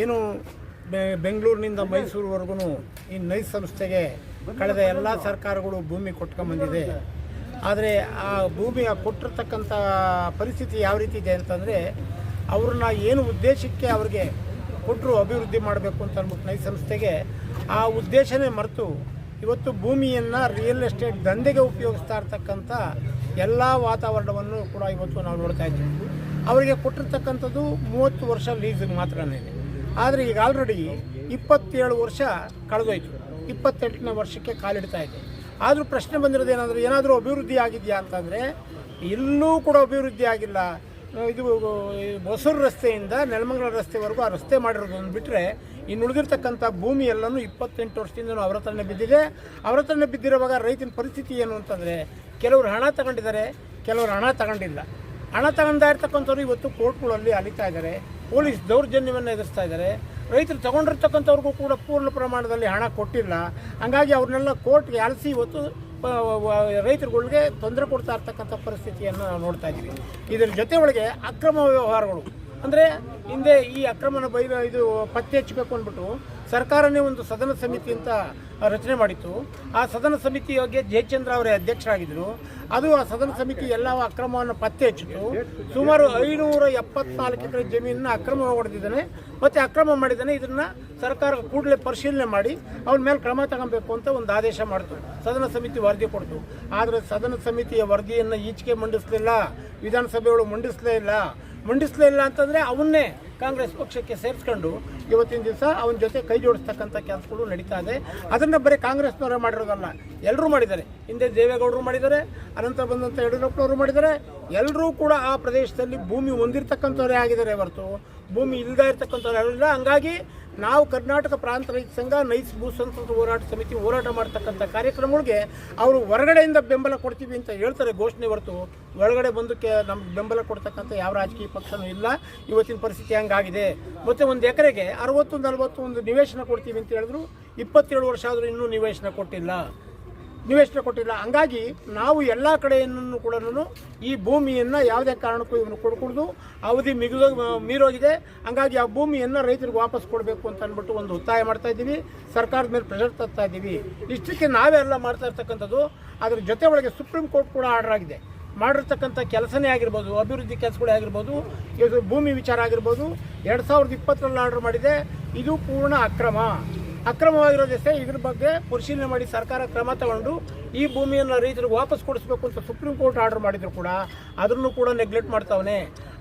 ಏನು ಬೆಂಗಳೂರಿನಿಂದ ಮೈಸೂರುವರೆಗೂ ಈ ನೈಸ್ ಸಂಸ್ಥೆಗೆ ಕಳೆದ ಎಲ್ಲ ಸರ್ಕಾರಗಳು ಭೂಮಿ ಕೊಟ್ಕೊಂಬಂದಿದೆ. ಆದರೆ ಆ ಭೂಮಿಯ ಕೊಟ್ಟಿರ್ತಕ್ಕಂಥ ಪರಿಸ್ಥಿತಿ ಯಾವ ರೀತಿ ಇದೆ ಅಂತಂದರೆ ಅವ್ರನ್ನ ಏನು ಉದ್ದೇಶಕ್ಕೆ ಅವ್ರಿಗೆ ಕೊಟ್ಟರು ಅಭಿವೃದ್ಧಿ ಮಾಡಬೇಕು ಅಂತ ಅಂದ್ಬಿಟ್ಟು ನೈಸ್ ಸಂಸ್ಥೆಗೆ ಆ ಉದ್ದೇಶನೇ ಮರೆತು ಇವತ್ತು ಭೂಮಿಯನ್ನು ರಿಯಲ್ ಎಸ್ಟೇಟ್ ದಂಧೆಗೆ ಉಪಯೋಗಿಸ್ತಾ ಇರ್ತಕ್ಕಂಥ ಎಲ್ಲ ವಾತಾವರಣವನ್ನು ಕೂಡ ಇವತ್ತು ನಾವು ನೋಡ್ತಾ ಇದ್ದೀವಿ. ಅವರಿಗೆ ಕೊಟ್ಟಿರ್ತಕ್ಕಂಥದ್ದು ಮೂವತ್ತು ವರ್ಷ ಲೀಸಿಗೆ ಮಾತ್ರನೇ. ಆದರೆ ಈಗ ಆಲ್ರೆಡಿ ಇಪ್ಪತ್ತೇಳು ವರ್ಷ ಕಳೆದೋಯ್ತು. ಇಪ್ಪತ್ತೆಂಟನೇ ವರ್ಷಕ್ಕೆ ಕಾಲಿಡ್ತಾ ಇದೆ. ಆದರೂ ಪ್ರಶ್ನೆ ಬಂದಿರೋದು ಏನಾದರೂ ಅಭಿವೃದ್ಧಿ ಆಗಿದೆಯಾ ಅಂತಂದರೆ ಎಲ್ಲೂ ಕೂಡ ಅಭಿವೃದ್ಧಿ ಆಗಿಲ್ಲ. ಇದು ಹೊಸೂರು ರಸ್ತೆಯಿಂದ ನೆಲಮಂಗಲ ರಸ್ತೆವರೆಗೂ ಆ ರಸ್ತೆ ಮಾಡಿರೋದು ಒಂದು ಬಿಟ್ಟರೆ ಇನ್ನು ಉಳಿದಿರ್ತಕ್ಕಂಥ ಭೂಮಿ ಎಲ್ಲನೂ ಇಪ್ಪತ್ತೆಂಟು ವರ್ಷದಿಂದ ಅವರ ಹತ್ರನೇ ಬಿದ್ದಿದೆ. ಅವರ ಹತ್ರನೇ ಬಿದ್ದಿರುವಾಗ ರೈತನ ಪರಿಸ್ಥಿತಿ ಏನು ಅಂತಂದರೆ, ಕೆಲವರು ಹಣ ತಗೊಂಡಿದ್ದಾರೆ, ಕೆಲವರು ಹಣ ತಗೊಂಡಿಲ್ಲ. ಹಣ ತಗೊಂಡ ಇರ್ತಕ್ಕಂಥವ್ರು ಇವತ್ತು ಕೋರ್ಟ್ಗಳಲ್ಲಿ ಅಲಿತಾ ಇದ್ದಾರೆ. ಪೊಲೀಸ್ ದೌರ್ಜನ್ಯವನ್ನು ಎದುರಿಸ್ತಾ ಇದ್ದಾರೆ. ರೈತರು ತಗೊಂಡಿರ್ತಕ್ಕಂಥವ್ರಿಗೂ ಕೂಡ ಪೂರ್ಣ ಪ್ರಮಾಣದಲ್ಲಿ ಹಣ ಕೊಟ್ಟಿಲ್ಲ. ಹಂಗಾಗಿ ಅವ್ರನ್ನೆಲ್ಲ ಕೋರ್ಟ್ಗೆ ಅಲಸಿ ಇವತ್ತು ರೈತರುಗಳಿಗೆ ತೊಂದರೆ ಕೊಡ್ತಾ ಇರ್ತಕ್ಕಂಥ ಪರಿಸ್ಥಿತಿಯನ್ನು ನಾವು ನೋಡ್ತಾ ಇದ್ದೀವಿ. ಇದರ ಜೊತೆ ಒಳಗೆ ಅಕ್ರಮ ವ್ಯವಹಾರಗಳು. ಅಂದರೆ ಹಿಂದೆ ಈ ಅಕ್ರಮನ ಬೈ, ಇದು ಪತ್ತೆ ಹಚ್ಚಬೇಕು ಅಂದ್ಬಿಟ್ಟು ಸರ್ಕಾರನೇ ಒಂದು ಸದನ ಸಮಿತಿ ಅಂತ ರಚನೆ ಮಾಡಿತ್ತು. ಆ ಸದನ ಸಮಿತಿಗೆ ಜಯಚಂದ್ರ ಅವರೇ ಅಧ್ಯಕ್ಷರಾಗಿದ್ದರು. ಅದು ಆ ಸದನ ಸಮಿತಿ ಎಲ್ಲ ಅಕ್ರಮವನ್ನು ಪತ್ತೆ ಹಚ್ಚಿತು ಸುಮಾರು ಐನೂರ ಎಪ್ಪತ್ನಾಲ್ಕು ಎಕರೆ ಜಮೀನನ್ನ ಅಕ್ರಮ ಹೊಡೆದಿದ್ದಾನೆ. ಮತ್ತೆ ಅಕ್ರಮ ಮಾಡಿದ್ದಾನೆ, ಇದನ್ನು ಸರ್ಕಾರ ಕೂಡಲೇ ಪರಿಶೀಲನೆ ಮಾಡಿ ಅವನ ಮೇಲೆ ಕ್ರಮ ತಗೊಬೇಕು ಅಂತ ಒಂದು ಆದೇಶ ಮಾಡಿತು. ಸದನ ಸಮಿತಿ ವರದಿ ಕೊಡ್ತು. ಆದರೆ ಸದನ ಸಮಿತಿಯ ವರದಿಯನ್ನು ಈಚೆಗೆ ಮಂಡಿಸಲಿಲ್ಲ ವಿಧಾನಸಭೆಗಳು ಮಂಡಿಸಲೇ ಇಲ್ಲ. ಮಂಡಿಸಲೇ ಇಲ್ಲ ಅಂತಂದರೆ ಅವನ್ನೇ ಕಾಂಗ್ರೆಸ್ ಪಕ್ಷಕ್ಕೆ ಸೇರಿಸ್ಕೊಂಡು ಇವತ್ತಿನ ದಿವಸ ಅವನ ಜೊತೆ ಕೈ ಜೋಡಿಸ್ತಕ್ಕಂಥ ಕೆಲಸಗಳು ನಡೀತಾ ಇದೆ. ಅದನ್ನು ಬರೀ ಕಾಂಗ್ರೆಸ್ನವರೇ ಮಾಡಿರೋದಲ್ಲ ಎಲ್ಲರೂ ಮಾಡಿದ್ದಾರೆ. ಹಿಂದೆ ದೇವೇಗೌಡರು ಮಾಡಿದ್ದಾರೆ ಅನಂತರ ಬಂದಂಥ ಯಡಿಯೂರಪ್ಪನವರು ಮಾಡಿದ್ದಾರೆ. ಎಲ್ಲರೂ ಕೂಡ ಆ ಪ್ರದೇಶದಲ್ಲಿ ಭೂಮಿ ಹೊಂದಿರತಕ್ಕಂಥವರೇ ಆಗಿದ್ದಾರೆ ಹೊರತು. ಭೂಮಿ ಇಲ್ಲದೇ ಇರತಕ್ಕಂಥವ್ರು ಹಂಗಾಗಿ ನಾವು ಕರ್ನಾಟಕ ಪ್ರಾಂತ ರೈತ ಸಂಘ, ನೈಸ್ ಭೂ ಸಂಸ್ಕೃತ ಹೋರಾಟ ಸಮಿತಿ ಹೋರಾಟ ಮಾಡ್ತಕ್ಕಂಥ ಕಾರ್ಯಕ್ರಮಗಳಿಗೆ ಅವರು ಹೊರಗಡೆಯಿಂದ ಬೆಂಬಲ ಕೊಡ್ತೀವಿ ಅಂತ ಹೇಳ್ತಾರೆ ಘೋಷಣೆ ಹೊರತು. ಒಳಗಡೆ ಬಂದಕ್ಕೆ ನಮ್ಗೆ ಬೆಂಬಲ ಕೊಡ್ತಕ್ಕಂಥ ಯಾವ ರಾಜಕೀಯ ಪಕ್ಷನೂ ಇಲ್ಲ. ಇವತ್ತಿನ ಪರಿಸ್ಥಿತಿ ಹಂಗಾಗಿದೆ. ಮತ್ತು ಒಂದು ಎಕರೆಗೆ ಅರವತ್ತು ನಲವತ್ತು ಒಂದು ನಿವೇಶನ ಕೊಡ್ತೀವಿ ಅಂತ ಹೇಳಿದ್ರು. ಇಪ್ಪತ್ತೇಳು ವರ್ಷ ಆದರೂ ಇನ್ನೂ ನಿವೇಶನ ಕೊಟ್ಟಿಲ್ಲ. ನಿವೇಶನ ಕೊಟ್ಟಿಲ್ಲ. ಹಂಗಾಗಿ ನಾವು ಎಲ್ಲ ಕಡೆಯನ್ನು ಕೂಡ ಈ ಭೂಮಿಯನ್ನು ಯಾವುದೇ ಕಾರಣಕ್ಕೂ ಇವನು ಕೊಡ್ಕೊಡ್ದು. ಅವಧಿ ಮಿಗಿದು ಮೀರೋಗಿದೆ. ಹಂಗಾಗಿ ಆ ಭೂಮಿಯನ್ನು ರೈತರಿಗೆ ವಾಪಸ್ ಕೊಡಬೇಕು ಅಂತ ಅಂದ್ಬಿಟ್ಟು ಒಂದು ಒತ್ತಾಯ ಮಾಡ್ತಾ ಇದ್ದೀವಿ. ಸರ್ಕಾರದ ಮೇಲೆ ಪ್ರೆಷರ್ ತರ್ತಾ ಇದ್ದೀವಿ. ಇಷ್ಟಕ್ಕೆ ನಾವೆಲ್ಲ ಮಾಡ್ತಾ ಇರ್ತಕ್ಕಂಥದ್ದು. ಅದ್ರ ಜೊತೆ ಒಳಗೆ ಸುಪ್ರೀಂ ಕೋರ್ಟ್ ಕೂಡ ಆರ್ಡರ್ ಆಗಿದೆ. ಮಾಡಿರ್ತಕ್ಕಂಥ ಕೆಲಸನೇ ಆಗಿರ್ಬೋದು, ಅಭಿವೃದ್ಧಿ ಕೆಲಸಗಳೇ ಆಗಿರ್ಬೋದು, ಇದು ಭೂಮಿ ವಿಚಾರ ಆಗಿರ್ಬೋದು. ಎರಡು ಸಾವಿರದ ಇಪ್ಪತ್ತರಲ್ಲಿ ಆರ್ಡರ್ ಮಾಡಿದೆ. ಇದು ಪೂರ್ಣ ಅಕ್ರಮ. ಅಕ್ರಮವಾಗಿರೋ ಜೊತೆ ಇದ್ರ ಬಗ್ಗೆ ಪರಿಶೀಲನೆ ಮಾಡಿ ಸರ್ಕಾರ ಕ್ರಮ ತಗೊಂಡು ಈ ಭೂಮಿಯನ್ನು ರೈತರಿಗೆ ವಾಪಸ್ ಕೊಡಿಸ್ಬೇಕು ಅಂತ ಸುಪ್ರೀಂ ಕೋರ್ಟ್ ಆರ್ಡರ್ ಮಾಡಿದ್ರು ಕೂಡ, ಅದನ್ನು ಕೂಡ ನೆಗ್ಲೆಕ್ಟ್ ಮಾಡ್ತಾವನೆ.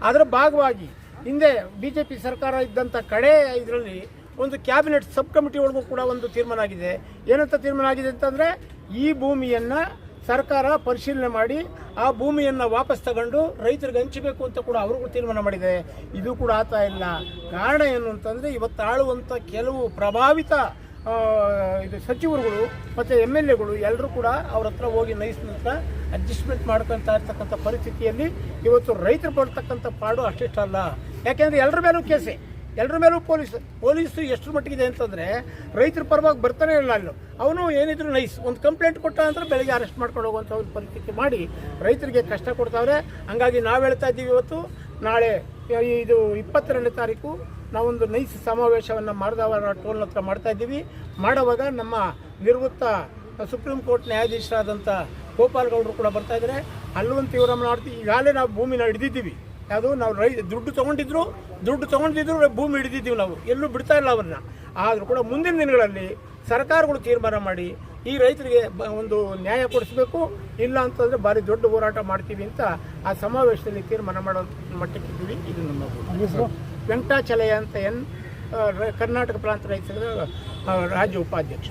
ಅದರ ಭಾಗವಾಗಿ ಹಿಂದೆ ಬಿ ಜೆ ಪಿ ಸರ್ಕಾರ ಇದ್ದಂಥ ಕಡೆ ಇದರಲ್ಲಿ ಒಂದು ಕ್ಯಾಬಿನೆಟ್ ಸಬ್ ಕಮಿಟಿ ಒಳಗೂ ಕೂಡ ಒಂದು ತೀರ್ಮಾನ ಆಗಿದೆ. ಏನಂತ ತೀರ್ಮಾನ ಆಗಿದೆ ಅಂತಂದರೆ ಈ ಭೂಮಿಯನ್ನು ಸರ್ಕಾರ ಪರಿಶೀಲನೆ ಮಾಡಿ ಆ ಭೂಮಿಯನ್ನು ವಾಪಸ್ ತಗೊಂಡು ರೈತರಿಗೆ ಹಂಚಬೇಕು ಅಂತ ಕೂಡ ಅವ್ರಿಗೂ ತೀರ್ಮಾನ ಮಾಡಿದೆ ಇದು ಕೂಡ ಆಗ್ತಾ ಇಲ್ಲ. ಕಾರಣ ಏನು ಅಂತಂದರೆ ಇವತ್ತು ಆಳುವಂಥ ಕೆಲವು ಪ್ರಭಾವಿತ ಇದು ಸಚಿವರುಗಳು ಮತ್ತು ಎಂ ಎಲ್ ಎಗಳು ಎಲ್ಲರೂ ಕೂಡ ಅವ್ರ ಹತ್ರ ಹೋಗಿ ನೈಸ್ ನಂತರ ಅಡ್ಜಸ್ಟ್ಮೆಂಟ್ ಮಾಡ್ಕೊತಾ ಇರ್ತಕ್ಕಂಥ ಪರಿಸ್ಥಿತಿಯಲ್ಲಿ ಇವತ್ತು ರೈತರು ಪಡ್ತಕ್ಕಂಥ ಪಾಡು ಅಷ್ಟಿಷ್ಟಲ್ಲ. ಯಾಕೆಂದರೆ ಎಲ್ಲರ ಮೇಲೂ ಕೇಸೆ. ಎಲ್ಲರ ಮೇಲೂ ಪೊಲೀಸ್, ಪೊಲೀಸು ಎಷ್ಟು ಮಟ್ಟಿಗಿದೆ ಅಂತಂದರೆ ರೈತರ ಪರವಾಗಿ ಬರ್ತಾನೆ ಇಲ್ಲ ಅಲ್ಲೂ. ಅವನು ಏನಿದ್ರು ನೈಸ್, ಒಂದು ಕಂಪ್ಲೇಂಟ್ ಕೊಟ್ಟ ಅಂದ್ರೆ ಬೆಳಗ್ಗೆ ಅರೆಸ್ಟ್ ಮಾಡ್ಕೊಂಡು ಹೋಗುವಂಥ ಒಂದು ಪರಿಸ್ಥಿತಿ ಮಾಡಿ ರೈತರಿಗೆ ಕಷ್ಟ ಕೊಡ್ತಾವ್ರೆ. ಹಂಗಾಗಿ ನಾವು ಹೇಳ್ತಾ ಇದ್ದೀವಿ ಇವತ್ತು, ನಾಳೆ ಇದು ಇಪ್ಪತ್ತೆರಡನೇ ತಾರೀಕು ನಾವೊಂದು ನೈಸ್ ಸಮಾವೇಶವನ್ನು ಮಾಡಿದವರ ಟೋಲ್ ಹತ್ರ ಮಾಡ್ತಾ ಇದ್ದೀವಿ. ಮಾಡುವಾಗ ನಮ್ಮ ನಿವೃತ್ತ ಸುಪ್ರೀಂ ಕೋರ್ಟ್ ನ್ಯಾಯಾಧೀಶರಾದಂಥ ಗೋಪಾಲ್ ಗೌಡರು ಕೂಡ ಬರ್ತಾ ಇದ್ದಾರೆ ಅಲ್ಲೊಂದು ತೀವ್ರ ಮಾಡ್ತೀವಿ ಈಗಾಗಲೇ ನಾವು ಭೂಮಿನ ಹಿಡಿದಿದ್ದೀವಿ. ಯಾವುದು ನಾವು ರೈ, ದುಡ್ಡು ತೊಗೊಂಡಿದ್ರು ದುಡ್ಡು ತೊಗೊಂಡಿದ್ರು ಭೂಮಿ ಹಿಡಿದಿದ್ದೀವಿ ನಾವು. ಎಲ್ಲೂ ಬಿಡ್ತಾ ಇಲ್ಲ ಅವ್ರನ್ನ. ಆದರೂ ಕೂಡ ಮುಂದಿನ ದಿನಗಳಲ್ಲಿ ಸರ್ಕಾರಗಳು ತೀರ್ಮಾನ ಮಾಡಿ ಈ ರೈತರಿಗೆ ಒಂದು ನ್ಯಾಯ ಕೊಡಿಸ್ಬೇಕು, ಇಲ್ಲ ಅಂತಂದರೆ ಭಾರಿ ದೊಡ್ಡ ಹೋರಾಟ ಮಾಡ್ತೀವಿ ಅಂತ ಆ ಸಮಾವೇಶದಲ್ಲಿ ತೀರ್ಮಾನ ಮಾಡೋ ಮಟ್ಟಕ್ಕಿದ್ದೀವಿ ಇದು ನಮ್ಮ ವೆಂಕಟಾಚಲಯ ಅಂತ ಎನ್ ಕರ್ನಾಟಕ ಪ್ರಾಂತ ರೈತರ ರಾಜ್ಯ ಉಪಾಧ್ಯಕ್ಷ.